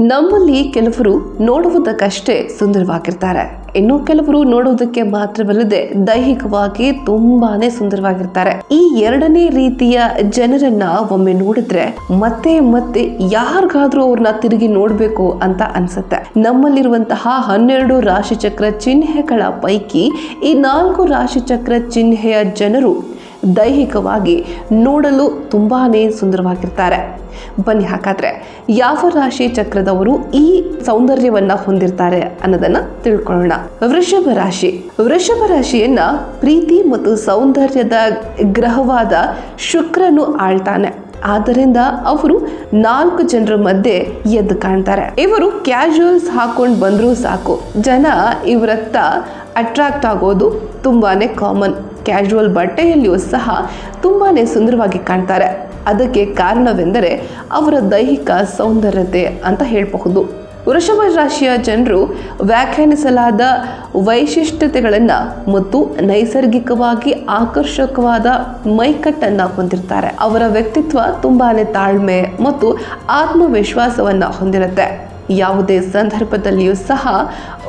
ನಮ್ಮಲ್ಲಿ ಕೆಲವರು ನೋಡುವುದಕ್ಕಷ್ಟೇ ಸುಂದರವಾಗಿರ್ತಾರೆ. ಇನ್ನು ಕೆಲವರು ನೋಡುವುದಕ್ಕೆ ಮಾತ್ರವಲ್ಲದೆ ದೈಹಿಕವಾಗಿ ತುಂಬಾನೇ ಸುಂದರವಾಗಿರ್ತಾರೆ. ಈ ಎರಡನೇ ರೀತಿಯ ಜನರನ್ನ ಒಮ್ಮೆ ನೋಡಿದ್ರೆ ಮತ್ತೆ ಮತ್ತೆ ಯಾರಿಗಾದ್ರೂ ಅವ್ರನ್ನ ತಿರುಗಿ ನೋಡ್ಬೇಕು ಅಂತ ಅನ್ಸುತ್ತೆ. ನಮ್ಮಲ್ಲಿರುವಂತಹ ಹನ್ನೆರಡು ರಾಶಿಚಕ್ರ ಚಿಹ್ನೆಗಳ ಪೈಕಿ ಈ ನಾಲ್ಕು ರಾಶಿಚಕ್ರ ಚಿಹ್ನೆಯ ಜನರು ದೈಹಿಕವಾಗಿ ನೋಡಲು ತುಂಬಾ ಸುಂದರವಾಗಿರ್ತಾರೆ. ಬನ್ನಿ ಹಾಗಾದ್ರೆ ಯಾವ ರಾಶಿ ಚಕ್ರದವರು ಈ ಸೌಂದರ್ಯವನ್ನ ಹೊಂದಿರ್ತಾರೆ ಅನ್ನೋದನ್ನ ತಿಳ್ಕೊಳ್ಳೋಣ. ವೃಷಭ ರಾಶಿ. ವೃಷಭ ರಾಶಿಯನ್ನ ಪ್ರೀತಿ ಮತ್ತು ಸೌಂದರ್ಯದ ಗ್ರಹವಾದ ಶುಕ್ರನು ಆಳ್ತಾನೆ. ಆದ್ದರಿಂದ ಅವರು ನಾಲ್ಕು ಜನರ ಮಧ್ಯೆ ಎದ್ದು ಕಾಣ್ತಾರೆ. ಇವರು ಕ್ಯಾಶುವಲ್ಸ್ ಹಾಕೊಂಡು ಬಂದರೂ ಸಾಕು. ಜನ ಇವರತ್ತ ಅಟ್ರಾಕ್ಟ್ ಆಗೋದು ತುಂಬಾ ಕಾಮನ್ ಕ್ಯಾಶುವಲ್ ಬಟ್ಟೆಯಲ್ಲಿಯೂ ಸಹ ತುಂಬಾ ಸುಂದರವಾಗಿ ಕಾಣ್ತಾರೆ. ಅದಕ್ಕೆ ಕಾರಣವೆಂದರೆ ಅವರ ದೈಹಿಕ ಸೌಂದರ್ಯತೆ ಅಂತ ಹೇಳಬಹುದು. ವೃಷಭ ರಾಶಿಯ ಜನರು ವ್ಯಾಖ್ಯಾನಿಸಲಾದ ವೈಶಿಷ್ಟ್ಯತೆಗಳನ್ನು ಮತ್ತು ನೈಸರ್ಗಿಕವಾಗಿ ಆಕರ್ಷಕವಾದ ಮೈಕಟ್ಟನ್ನು ಹೊಂದಿರ್ತಾರೆ. ಅವರ ವ್ಯಕ್ತಿತ್ವ ತುಂಬಾ ತಾಳ್ಮೆ ಮತ್ತು ಆತ್ಮವಿಶ್ವಾಸವನ್ನು ಹೊಂದಿರುತ್ತೆ. ಯಾವುದೇ ಸಂದರ್ಭದಲ್ಲಿಯೂ ಸಹ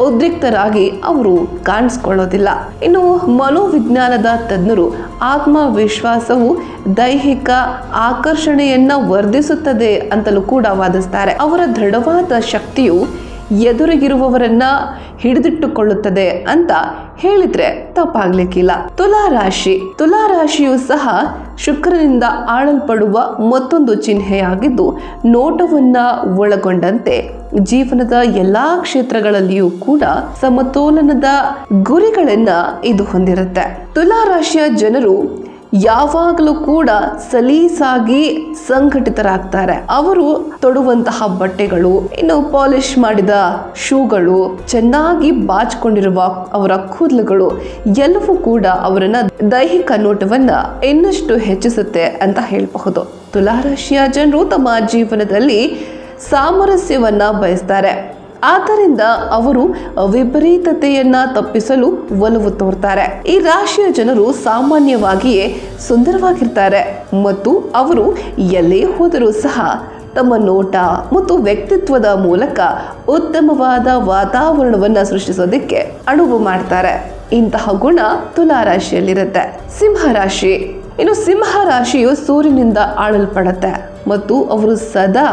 ಉದ್ರಿಕ್ತರಾಗಿ ಅವರು ಕಾಣಿಸ್ಕೊಳ್ಳೋದಿಲ್ಲ. ಇನ್ನು ಮನೋವಿಜ್ಞಾನದ ತಜ್ಞರು ಆತ್ಮವಿಶ್ವಾಸವು ದೈಹಿಕ ಆಕರ್ಷಣೆಯನ್ನ ವರ್ಧಿಸುತ್ತದೆ ಅಂತಲೂ ಕೂಡ ವಾದಿಸ್ತಾರೆ. ಅವರ ದೃಢವಾದ ಶಕ್ತಿಯು ಎದುರಿಗಿರುವವರನ್ನ ಹಿಡಿದಿಟ್ಟುಕೊಳ್ಳುತ್ತದೆ ಅಂತ ಹೇಳಿದ್ರೆ ತಪ್ಪಾಗ್ಲಿಕ್ಕಿಲ್ಲ. ತುಲಾ ರಾಶಿ ತುಲಾ ರಾಶಿಯು ಸಹ ಶುಕ್ರನಿಂದ ಆಳಲ್ಪಡುವ ಮತ್ತೊಂದು ಚಿಹ್ನೆಯಾಗಿದ್ದು, ನೋಟವನ್ನ ಒಳಗೊಂಡಂತೆ ಜೀವನದ ಎಲ್ಲಾ ಕ್ಷೇತ್ರಗಳಲ್ಲಿಯೂ ಕೂಡ ಸಮತೋಲನದ ಗುರಿಗಳನ್ನ ಇದು ಹೊಂದಿರುತ್ತೆ. ತುಲಾ ರಾಶಿಯ ಜನರು ಯಾವಾಗಲೂ ಕೂಡ ಸಲೀಸಾಗಿ ಸಂಘಟಿತರಾಗ್ತಾರೆ. ಅವರು ತೊಡುವಂತಹ ಬಟ್ಟೆಗಳು, ಇನ್ನು ಪಾಲಿಶ್ ಮಾಡಿದ ಶೂಗಳು, ಚೆನ್ನಾಗಿ ಬಾಚಿಕೊಂಡಿರುವ ಅವರ ಕೂದಲುಗಳು, ಎಲ್ಲವೂ ಕೂಡ ಅವರನ್ನ ದೈಹಿಕ ನೋಟವನ್ನ ಇನ್ನಷ್ಟು ಹೆಚ್ಚಿಸುತ್ತೆ ಅಂತ ಹೇಳಬಹುದು. ತುಲಾರಾಶಿಯ ಜನರು ತಮ್ಮ ಜೀವನದಲ್ಲಿ ಸಾಮರಸ್ಯವನ್ನ ಬಯಸ್ತಾರೆ. ಆದ್ದರಿಂದ ಅವರು ವಿಪರೀತತೆಯನ್ನ ತಪ್ಪಿಸಲು ಒಲವು ತೋರ್ತಾರೆ. ಈ ರಾಶಿಯ ಜನರು ಸಾಮಾನ್ಯವಾಗಿಯೇ ಸುಂದರವಾಗಿರ್ತಾರೆ ಮತ್ತು ಅವರು ಎಲ್ಲೇ ಹೋದರೂ ಸಹ ತಮ್ಮ ನೋಟ ಮತ್ತು ವ್ಯಕ್ತಿತ್ವದ ಮೂಲಕ ಉತ್ತಮವಾದ ವಾತಾವರಣವನ್ನು ಸೃಷ್ಟಿಸೋದಕ್ಕೆ ಅಣುವು ಮಾಡ್ತಾರೆ. ಇಂತಹ ಗುಣ ತುಲಾ ರಾಶಿಯಲ್ಲಿರುತ್ತೆ. ಸಿಂಹ ರಾಶಿ. ಇನ್ನು ಸಿಂಹ ರಾಶಿಯು ಸೂರ್ಯನಿಂದ ಆಳಲ್ಪಡುತ್ತೆ ಮತ್ತು ಅವರು ಸದಾ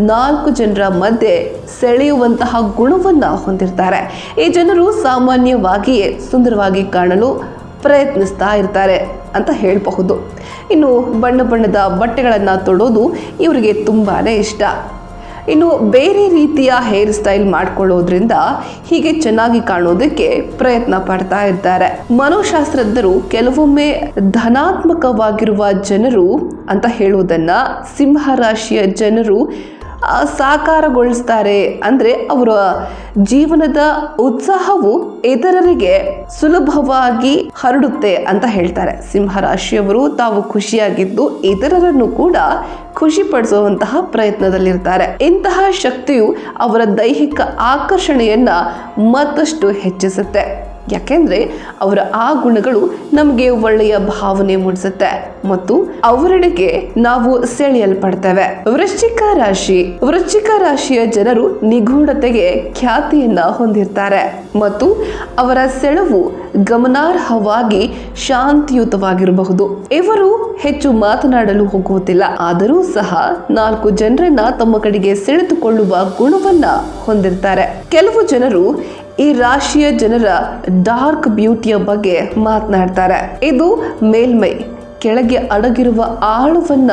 ನಾಲ್ಕು ಜನರ ಮಧ್ಯೆ ಸೆಳೆಯುವಂತಹ ಗುಣವನ್ನು ಹೊಂದಿರ್ತಾರೆ. ಈ ಜನರು ಸಾಮಾನ್ಯವಾಗಿಯೇ ಸುಂದರವಾಗಿ ಕಾಣಲು ಪ್ರಯತ್ನಿಸ್ತಾ ಇರ್ತಾರೆ ಅಂತ ಹೇಳಬಹುದು. ಇನ್ನು ಬಣ್ಣ ಬಣ್ಣದ ಬಟ್ಟೆಗಳನ್ನು ತೊಡೋದು ಇವರಿಗೆ ತುಂಬಾ ಇಷ್ಟ. ಇನ್ನು ಬೇರೆ ರೀತಿಯ ಹೇರ್ ಸ್ಟೈಲ್ ಮಾಡ್ಕೊಳ್ಳೋದ್ರಿಂದ ಹೀಗೆ ಚೆನ್ನಾಗಿ ಕಾಣೋದಕ್ಕೆ ಪ್ರಯತ್ನ ಪಡ್ತಾ ಇರ್ತಾರೆ. ಮನೋಶಾಸ್ತ್ರಜ್ಞರು ಕೆಲವೊಮ್ಮೆ ಧನಾತ್ಮಕವಾಗಿರುವ ಜನರು ಅಂತ ಹೇಳುವುದನ್ನ ಸಿಂಹ ರಾಶಿಯ ಜನರು ಸಾಕಾರಗೊಳಿಸ್ತಾರೆ ಅಂದರೆ ಅವರ ಜೀವನದ ಉತ್ಸಾಹವು ಇತರರಿಗೆ ಸುಲಭವಾಗಿ ಹರಡುತ್ತೆ ಅಂತ ಹೇಳ್ತಾರೆ. ಸಿಂಹರಾಶಿಯವರು ತಾವು ಖುಷಿಯಾಗಿದ್ದು ಇತರರನ್ನು ಕೂಡ ಖುಷಿ ಪಡಿಸುವಂತಹ ಪ್ರಯತ್ನದಲ್ಲಿರ್ತಾರೆ. ಇಂತಹ ಶಕ್ತಿಯು ಅವರ ದೈಹಿಕ ಆಕರ್ಷಣೆಯನ್ನ ಮತ್ತಷ್ಟು ಹೆಚ್ಚಿಸುತ್ತೆ. ಯಾಕೆಂದ್ರೆ ಅವರ ಆ ಗುಣಗಳು ನಮಗೆ ಒಳ್ಳೆಯ ಭಾವನೆ ಮೂಡಿಸುತ್ತೆ ಮತ್ತು ಅವರೆಡೆಗೆ ನಾವು ಸೆಳೆಯಲ್ಪಡ್ತೇವೆ. ವೃಶ್ಚಿಕ ರಾಶಿ, ವೃಶ್ಚಿಕ ರಾಶಿಯ ಜನರು ನಿಗೂಢತೆಗೆ ಖ್ಯಾತಿಯನ್ನ ಹೊಂದಿರ್ತಾರೆ ಮತ್ತು ಅವರ ಸೆಳವು ಗಮನಾರ್ಹವಾಗಿ ಶಾಂತಿಯುತವಾಗಿರಬಹುದು. ಇವರು ಹೆಚ್ಚು ಮಾತನಾಡಲು ಹೋಗುವುದಿಲ್ಲ, ಆದರೂ ಸಹ ನಾಲ್ಕು ಜನರನ್ನ ತಮ್ಮ ಕಡೆಗೆ ಸೆಳೆದುಕೊಳ್ಳುವ ಗುಣವನ್ನ ಹೊಂದಿರ್ತಾರೆ. ಕೆಲವು ಜನರು ಈ ರಾಶಿಯ ಜನರ ಡಾರ್ಕ್ ಬ್ಯೂಟಿಯ ಬಗ್ಗೆ ಮಾತನಾಡ್ತಾರೆ. ಇದು ಮೇಲ್ಮೈ ಕೆಳಗೆ ಅಡಗಿರುವ ಆಳವನ್ನ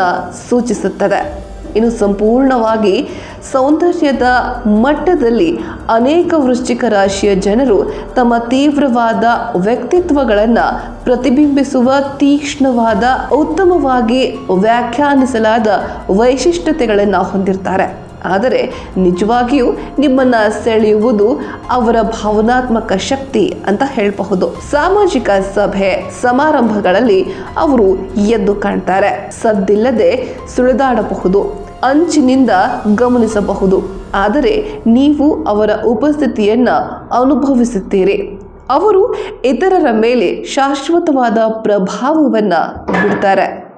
ಸೂಚಿಸುತ್ತದೆ. ಇನ್ನು ಸಂಪೂರ್ಣವಾಗಿ ಸೌಂದರ್ಯದ ಮಟ್ಟದಲ್ಲಿ ಅನೇಕ ವೃಶ್ಚಿಕ ರಾಶಿಯ ಜನರು ತಮ್ಮ ತೀವ್ರವಾದ ವ್ಯಕ್ತಿತ್ವಗಳನ್ನು ಪ್ರತಿಬಿಂಬಿಸುವ ತೀಕ್ಷ್ಣವಾದ, ಉತ್ತಮವಾಗಿ ವ್ಯಾಖ್ಯಾನಿಸಲಾದ ವೈಶಿಷ್ಟ್ಯತೆಗಳನ್ನು ಹೊಂದಿರ್ತಾರೆ. ಆದರೆ ನಿಜವಾಗಿಯೂ ನಿಮ್ಮನ್ನ ಸೆಳೆಯುವುದು ಅವರ ಭಾವನಾತ್ಮಕ ಶಕ್ತಿ ಅಂತ ಹೇಳಬಹುದು. ಸಾಮಾಜಿಕ ಸಭೆ, ಸಮಾರಂಭಗಳಲ್ಲಿ ಅವರು ಎದ್ದು ಕಾಣ್ತಾರೆ. ಸದ್ದಿಲ್ಲದೆ ಸುಳಿದಾಡಬಹುದು, ಅಂಚಿನಿಂದ ಗಮನಿಸಬಹುದು. ಆದರೆ ನೀವು ಅವರ ಉಪಸ್ಥಿತಿಯನ್ನ ಅನುಭವಿಸುತ್ತೀರಿ. ಅವರು ಇತರರ ಮೇಲೆ ಶಾಶ್ವತವಾದ ಪ್ರಭಾವವನ್ನು ಬಿಡ್ತಾರೆ